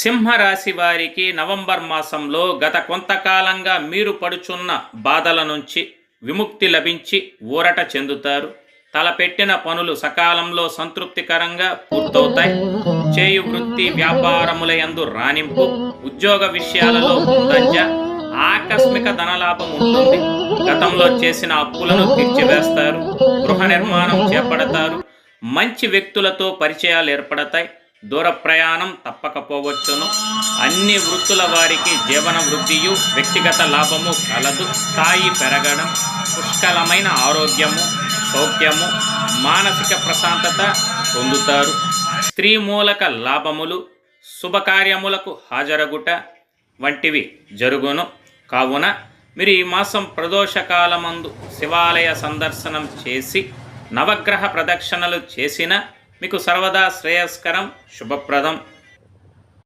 సింహరాశి వారికి నవంబర్ మాసంలో గత కొంతకాలంగా మీరు పడుచున్న బాధల నుంచి విముక్తి లభించి ఊరట చెందుతారు. తలపెట్టిన పనులు సకాలంలో సంతృప్తికరంగా పూర్తవుతాయి. చేయు వృత్తి వ్యాపారముల యందు రాణింపు ఉద్యోగ విషయాలలో ముందంజ ఆకస్మిక ధనలాభం ఉంటుంది. గతంలో చేసిన అప్పులను తీర్చివేస్తారు. గృహ నిర్మాణం చేపడతారు. మంచి వ్యక్తులతో పరిచయాలు ఏర్పడతాయి. దూర ప్రయాణం తప్పకపోవచ్చును. అన్ని వృత్తుల వారికి జీవన వృద్ధియు వ్యక్తిగత లాభము కలదు. స్థాయి పెరగడం పుష్కలమైన ఆరోగ్యము సౌఖ్యము మానసిక ప్రశాంతత పొందుతారు. స్త్రీ మూలక లాభములు శుభకార్యములకు హాజరగుట వంటివి జరుగును. కావున మీరు ఈ మాసం ప్రదోషకాలమందు శివాలయ సందర్శనం చేసి నవగ్రహ ప్రదక్షిణలు చేసిన మీకు సర్వదా శ్రేయస్కరం శుభప్రదం.